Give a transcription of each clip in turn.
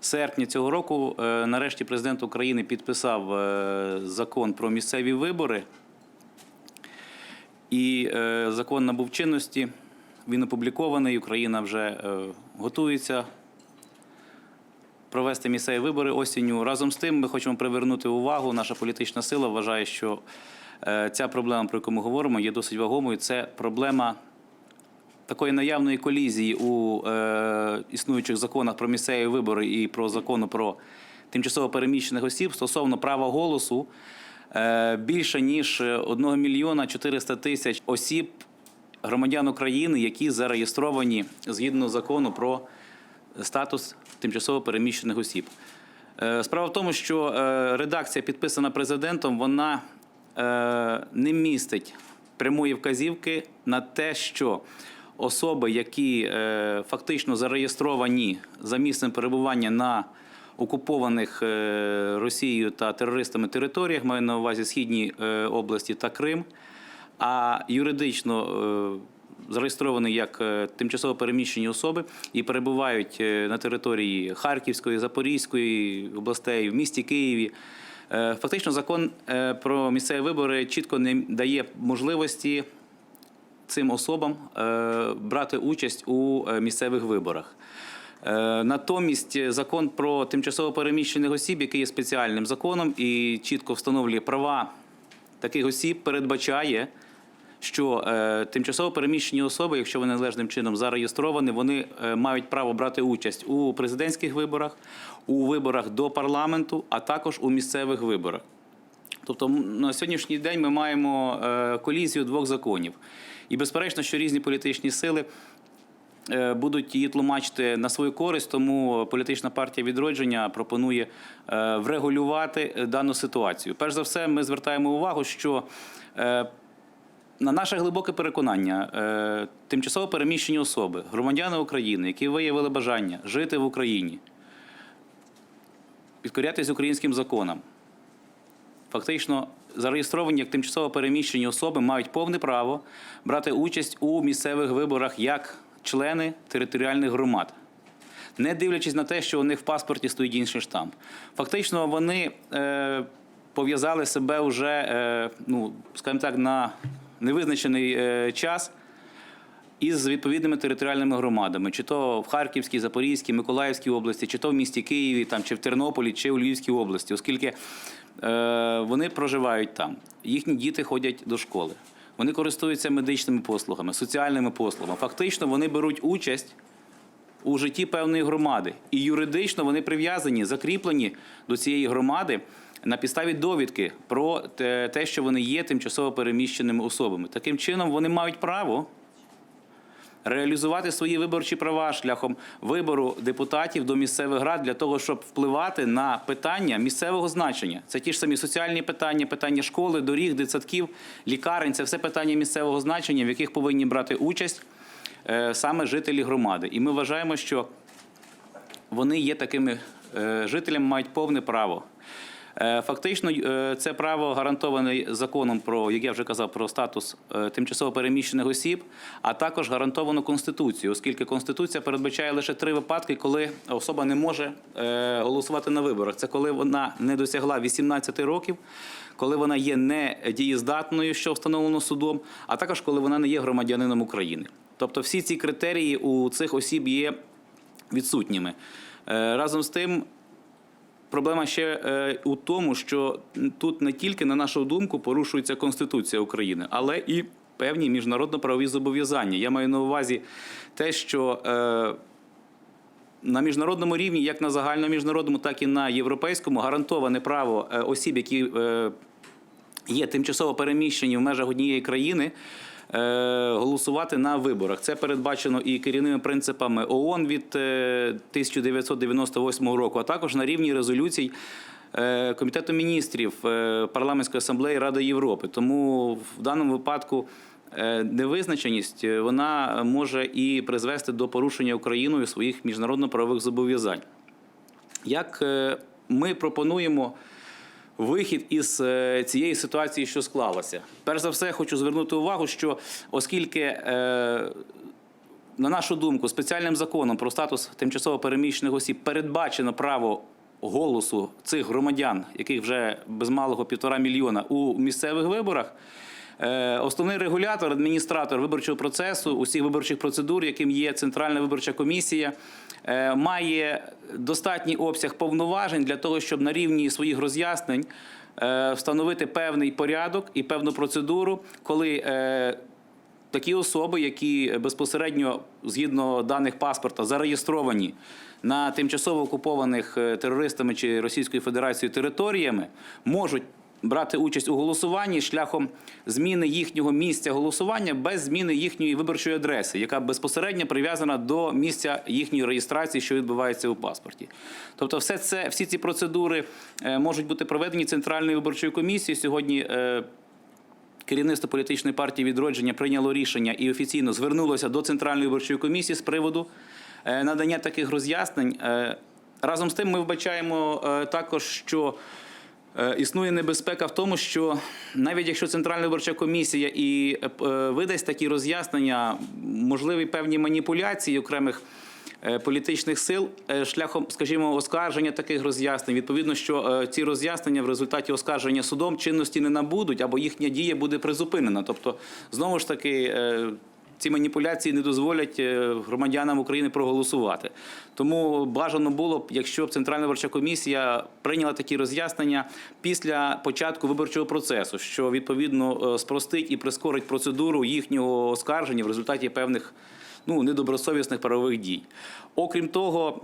серпня цього року е, нарешті президент України підписав е, закон про місцеві вибори. І е, закон набув чинності. Він опублікований. Україна вже готується провести місцеві вибори осінню. Разом з тим, ми хочемо привернути увагу. Наша політична сила вважає, що ця проблема, про яку ми говоримо, є досить вагомою. Це проблема такої наявної колізії у е, існуючих законах про місцеві вибори і про закону про тимчасово переміщених осіб стосовно права голосу е, більше ніж 1 мільйона 400 тисяч осіб, громадян України, які зареєстровані згідно закону про статус тимчасово переміщених осіб. Е, Справа в тому, що е, редакція, підписана президентом, вона е, не містить прямої вказівки на те, що особи, які е, фактично зареєстровані за місцем перебування на окупованих е, Росією та терористами територіях, маю на увазі Східні е, області та Крим, а юридично зареєстровані як тимчасово переміщені особи і перебувають на території Харківської, Запорізької областей, в місті Києві. Фактично, закон про місцеві вибори чітко не дає можливості цим особам е, брати участь у е, місцевих виборах. Е, Натомість закон про тимчасово переміщених осіб, який є спеціальним законом і чітко встановлює права таких осіб, передбачає, що тимчасово переміщені особи, якщо вони належним чином зареєстровані, вони мають право брати участь у президентських виборах, у виборах до парламенту, а також у місцевих виборах. Тобто на сьогоднішній день ми маємо колізію двох законів. І безперечно, що різні політичні сили е, будуть її тлумачити на свою користь, тому політична партія відродження пропонує е, врегулювати е, дану ситуацію. Перш за все, ми звертаємо увагу, що на наше глибоке переконання, тимчасово переміщені особи, громадяни України, які виявили бажання жити в Україні, підкорятися українським законам, фактично зареєстровані як тимчасово переміщені особи мають повне право брати участь у місцевих виборах як члени територіальних громад. Не дивлячись на те, що у них в паспорті стоїть інший штамп. Фактично, вони е, пов'язали себе вже, е, ну, скажімо так, на невизначений е, час із відповідними територіальними громадами, чи то в Харківській, Запорізькій, Миколаївській області, чи то в місті Києві, там, чи в Тернополі, чи у Львівській області, оскільки вони проживають там, їхні діти ходять до школи, вони користуються медичними послугами, соціальними послугами. Фактично, вони беруть участь у житті певної громади. І юридично вони прив'язані, закріплені до цієї громади на підставі довідки про те, те, що вони є тимчасово переміщеними особами. Таким чином, вони мають право реалізувати свої виборчі права шляхом вибору депутатів до місцевих рад для того, щоб впливати на питання місцевого значення. Це ті ж самі соціальні питання, питання школи, доріг, дитсадків, лікарень. Це все питання місцевого значення, в яких повинні брати участь е, саме жителі громади. І ми вважаємо, що вони є такими е, жителями, мають повне право. Е, Фактично, е, це право гарантоване законом про, як я вже казав, про статус е, тимчасово переміщених осіб, а також гарантовано Конституцією, оскільки Конституція передбачає лише три випадки, коли особа не може голосувати на виборах. Це коли вона не досягла 18 років, коли вона є недієздатною, що встановлено судом, а також коли вона не є громадянином України. Тобто всі ці критерії у цих осіб є відсутніми. Разом з тим, Проблема ще е, у тому, що тут не тільки, на нашу думку, порушується Конституція України, але і певні міжнародно-правові зобов'язання. Я маю на увазі те, що е, на міжнародному рівні, як на загальноміжнародному, так і на європейському, гарантоване право е, осіб, які є тимчасово переміщені в межах однієї країни. Е, Голосувати на виборах це передбачено і керівними принципами ООН від е, 1998 року, а також на рівні резолюцій е, Комітету міністрів е, парламентської асамблеї Ради Європи. Тому в даному випадку е, невизначеність е, вона може і призвести до порушення Україною своїх міжнародно-правових зобов'язань. Як е, ми пропонуємо вихід із е, цієї ситуації, що склалася? Перш за все, хочу звернути увагу, що оскільки е, на нашу думку, спеціальним законом про статус тимчасово переміщених осіб передбачено право голосу цих громадян, яких вже без малого півтора мільйона у місцевих виборах. Е, Основний регулятор, адміністратор виборчого процесу, усіх виборчих процедур, яким є Центральна виборча комісія, е, має достатній обсяг повноважень для того, щоб на рівні своїх роз'яснень е, встановити певний порядок і певну процедуру, коли такі особи, які безпосередньо згідно даних паспорта зареєстровані на тимчасово окупованих терористами чи Російською Федерацією територіями, можуть брати участь у голосуванні шляхом зміни їхнього місця голосування без зміни їхньої виборчої адреси, яка безпосередньо прив'язана до місця їхньої реєстрації, що відбувається у паспорті. Тобто, все це, всі ці процедури е, можуть бути проведені центральною виборчою комісією. Сьогодні е, керівництво політичної партії відродження прийняло рішення і офіційно звернулося до центральної виборчої комісії з приводу е, надання таких роз'яснень. Разом з тим, ми вбачаємо також, що існує небезпека в тому, що навіть якщо центральна виборча комісія і е, е, видасть такі роз'яснення, можливі певні маніпуляції окремих е, політичних сил е, шляхом, скажімо, оскарження таких роз'яснень. Відповідно, що е, ці роз'яснення в результаті оскарження судом чинності не набудуть або їхня дія буде призупинена. Тобто, знову ж таки. Ці маніпуляції не дозволять е, громадянам України проголосувати. Тому бажано було б, якщо б Центральна виборча комісія прийняла такі роз'яснення після початку виборчого процесу, що відповідно е, спростить і прискорить процедуру їхнього оскарження в результаті певних ну, недобросовісних правових дій. Окрім того,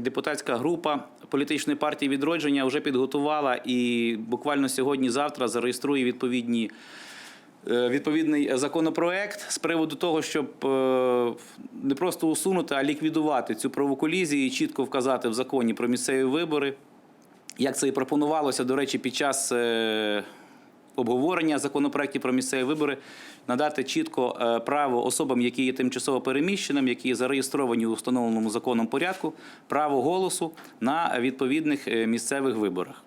депутатська група політичної партії відродження вже підготувала і буквально сьогодні-завтра зареєструє відповідні. Е, Відповідний законопроект з приводу того, щоб е, не просто усунути, а ліквідувати цю правову колізію і чітко вказати в законі про місцеві вибори, як це і пропонувалося, до речі, під час е, обговорення законопроектів про місцеві вибори, надати чітко право особам, які є тимчасово переміщеними, які зареєстровані у встановленому законом порядку, право голосу на відповідних місцевих виборах.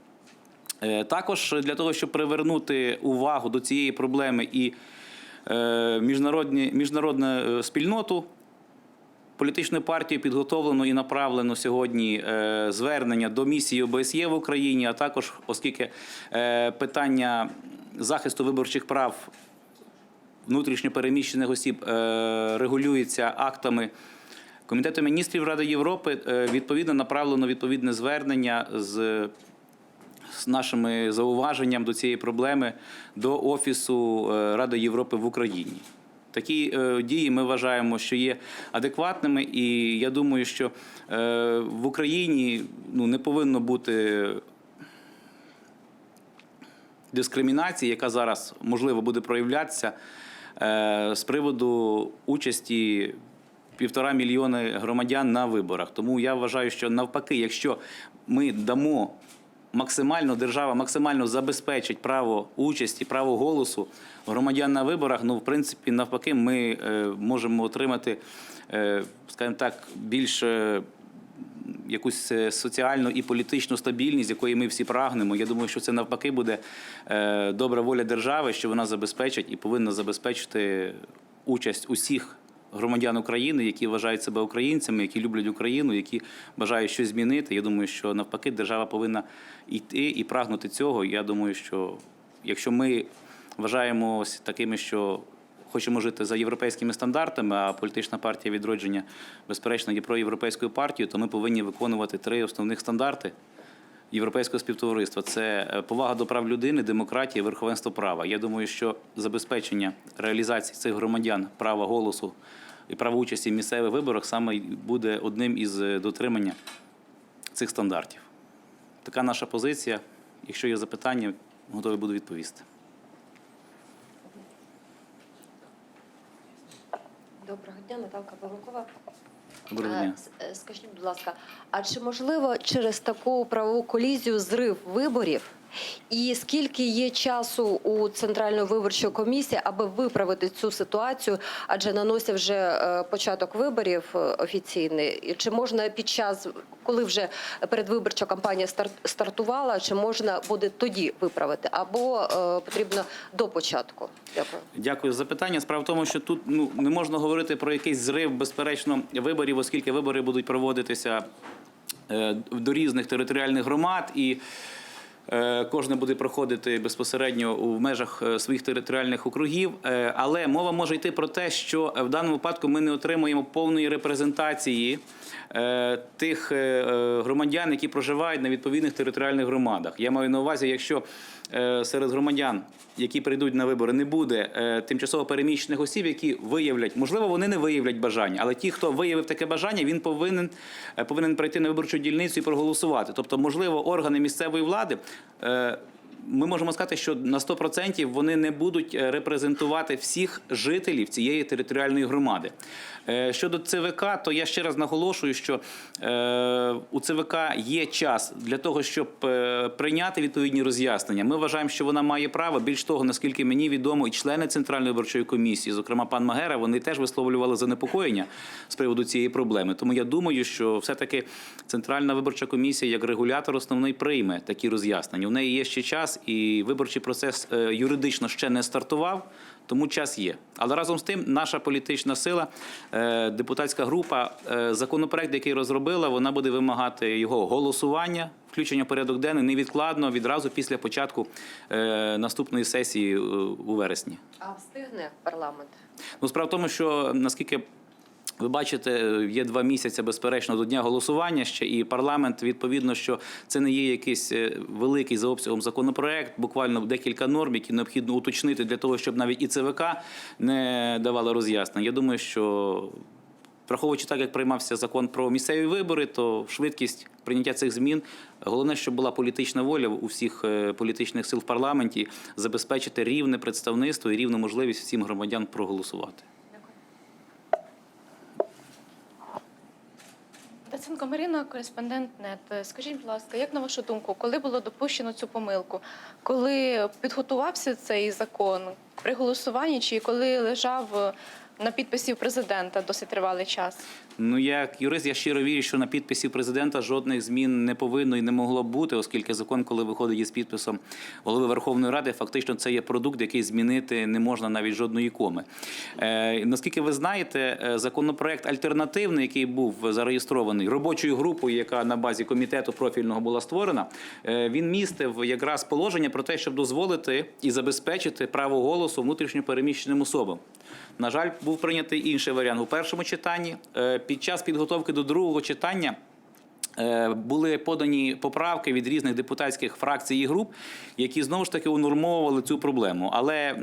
Е, Також для того, щоб привернути увагу до цієї проблеми і е, міжнародні, міжнародну е, спільноту, політичною партією підготовлено і направлено сьогодні звернення до місії ОБСЄ в Україні, а також, оскільки питання захисту виборчих прав внутрішньо переміщених осіб регулюється актами Комітету міністрів Ради Європи, відповідно направлено відповідне звернення з з нашими зауваженням до цієї проблеми до Офісу е, Ради Європи в Україні. Такі е, дії ми вважаємо, що є адекватними, і я думаю, що е, в Україні ну, не повинно бути дискримінації, яка зараз можливо буде проявлятися е, з приводу участі півтора мільйони громадян на виборах. Тому я вважаю, що навпаки, якщо ми дамо максимально держава максимально забезпечить право участі, право голосу громадян на виборах, ну в принципі, навпаки, ми е, можемо отримати, е, скажімо так, більш е, якусь соціальну і політичну стабільність, якої ми всі прагнемо. Я думаю, що це навпаки буде добра воля держави, що вона забезпечить і повинна забезпечити участь усіх громадян України, які вважають себе українцями, які люблять Україну, які бажають щось змінити. Я думаю, що навпаки держава повинна йти і прагнути цього. Я думаю, що якщо ми вважаємося такими, що хочемо жити за європейськими стандартами, а політична партія відродження, безперечно, є проєвропейською партією, то ми повинні виконувати три основних стандарти європейського співтовариства: це е, повага до прав людини, демократія, верховенство права. Я думаю, що забезпечення реалізації цих громадян права голосу і права участі в місцевих виборах саме буде одним із е, дотримання цих стандартів. Така наша позиція. Якщо є запитання, готовий буду відповісти. Доброго дня, Наталка Балакова. Доброго Е, дня. е, Скажіть, будь ласка, а чи можливо через таку правову колізію зрив виборів І скільки є часу у Центральної виборчої комісії, аби виправити цю ситуацію? Адже на носі вже е, початок виборів е, офіційний. Чи можна під час, коли вже передвиборча кампанія стар- стартувала, чи можна буде тоді виправити, або е, потрібно до початку? Дякую. Дякую за запитання. Справа в тому, що тут ну не можна говорити про якийсь зрив, безперечно, виборів, оскільки вибори будуть проводитися до різних територіальних громад і. Е, Кожне буде проходити безпосередньо у межах е, своїх територіальних округів, Е, але мова може йти про те, що в даному випадку ми не отримуємо повної репрезентації тих громадян, які проживають на відповідних територіальних громадах. Я маю на увазі, якщо серед громадян, які прийдуть на вибори, не буде е, тимчасово переміщених осіб, які виявлять, можливо, вони не виявлять бажання, але ті, хто виявив таке бажання, він повинен, е, повинен прийти на виборчу дільницю і проголосувати. Тобто, можливо, органи місцевої влади. Ми можемо сказати, що на 100% вони не будуть е, репрезентувати всіх жителів цієї територіальної громади. Е, Щодо ЦВК, то я ще раз наголошую, що е, у ЦВК є час для того, щоб прийняти відповідні роз'яснення. Ми вважаємо, що вона має право. Більш того, наскільки мені відомо, і члени центральної виборчої комісії, зокрема пан Магера, вони теж висловлювали занепокоєння з приводу цієї проблеми. Тому я думаю, що все-таки центральна виборча комісія як регулятор основний прийме такі роз'яснення. У неї є ще час, і виборчий процес е, юридично ще не стартував. Тому час є. Але разом з тим, наша політична сила, е, депутатська група, е, законопроект, який розробила, вона буде вимагати його голосування, включення в порядок денний невідкладно відразу після початку наступної сесії у вересні. А встигне парламент? Ну, справа в тому, що наскільки ви бачите, є два місяці, безперечно, до дня голосування ще, і парламент відповідно, що це не є якийсь е, великий за обсягом законопроект, буквально декілька норм, які необхідно уточнити для того, щоб навіть і ЦВК не давала роз'яснень. Я думаю, що. Враховуючи так, як приймався закон про місцеві вибори, то швидкість прийняття цих змін головне, щоб була політична воля у всіх е, політичних сил в парламенті забезпечити рівне представництво і рівну можливість всім громадян проголосувати. Даценко Маріна, кореспондент НЕТ. Скажіть, будь ласка, як на вашу думку, коли було допущено цю помилку? Коли підготувався цей закон при голосуванні, чи коли лежав на підписі у президента досить тривалий час? Ну, як юрист, я щиро вірю, що на підписі президента жодних змін не повинно і не могло бути, оскільки закон, коли виходить із підписом голови Верховної Ради, фактично це є продукт, який змінити не можна навіть жодної коми. Е, наскільки ви знаєте, е, законопроект альтернативний, який був зареєстрований робочою групою, яка на базі комітету профільного була створена, е, він містив якраз положення про те, щоб дозволити і забезпечити право голосу внутрішньопереміщеним особам. На жаль, був прийнятий інший варіант у першому читанні. Е, Під час підготовки до другого читання. е, Були подані поправки від різних депутатських фракцій і груп, які знову ж таки унормовували цю проблему. Але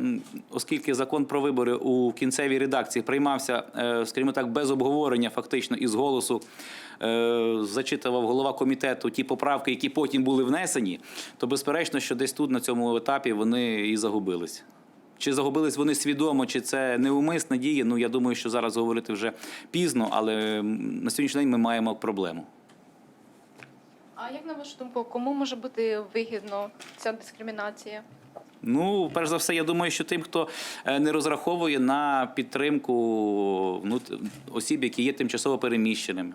оскільки закон про вибори у кінцевій редакції приймався, е, скажімо так, без обговорення, фактично із голосу, зачитував голова комітету ті поправки, які потім були внесені, то безперечно, що десь тут на цьому етапі вони і загубились. Чи загубились вони свідомо, чи це неумисна дія? Ну я думаю, що зараз говорити вже пізно, але на сьогоднішній день ми маємо проблему. А як на вашу думку, кому може бути вигідно ця дискримінація? Ну, перш за все, я думаю, що тим, хто е, не розраховує на підтримку ну, осіб, які є тимчасово переміщеними.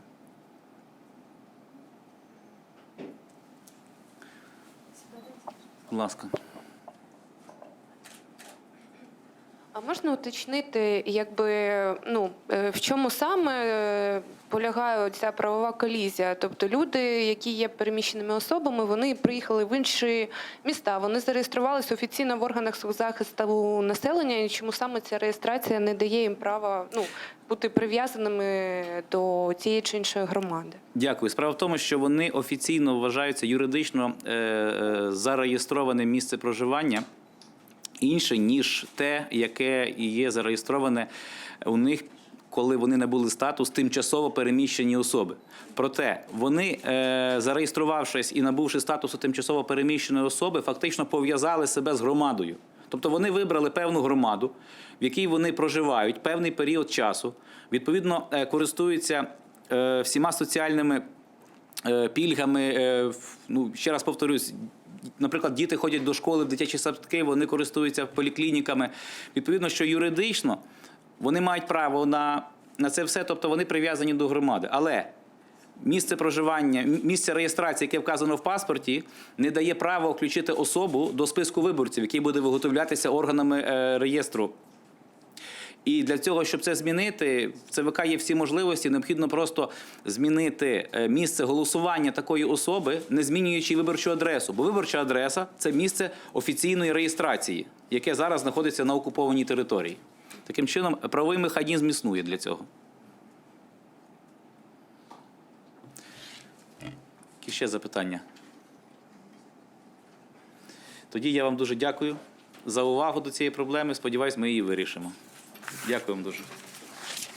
Будь ласка. А можна уточнити, якби ну е, в чому саме е, полягає ця правова колізія? Тобто люди, які є переміщеними особами, вони приїхали в інші міста, вони зареєструвалися офіційно в органах соцзахисту населення, і чому саме ця реєстрація не дає їм права ну бути прив'язаними до цієї чи іншої громади? Дякую. Справа в тому, що вони офіційно вважаються юридично е, е, зареєстроване місце проживання інше, ніж те, яке є зареєстроване у них. Коли вони набули статус тимчасово переміщені особи, проте вони, е, зареєструвавшись і набувши статусу тимчасово переміщеної особи, фактично пов'язали себе з громадою. Тобто вони вибрали певну громаду, в якій вони проживають певний період часу, відповідно е, користуються е, всіма соціальними пільгами. Ну ще раз повторюсь. Наприклад, діти ходять до школи, в дитячі садки, вони користуються поліклініками. Відповідно, що юридично вони мають право на, на це все, тобто вони прив'язані до громади. Але місце проживання, місце реєстрації, яке вказано в паспорті, не дає права включити особу до списку виборців, який буде виготовлятися органами е, реєстру. І для цього, щоб це змінити, в ЦВК є всі можливості. Необхідно просто змінити е, місце голосування такої особи, не змінюючи виборчу адресу. Бо виборча адреса це місце офіційної реєстрації, яке зараз знаходиться на окупованій території. Таким чином, правовий механізм існує для цього. Які ще запитання? Тоді я вам дуже дякую за увагу до цієї проблеми. Сподіваюсь, ми її вирішимо. Дякую вам дуже.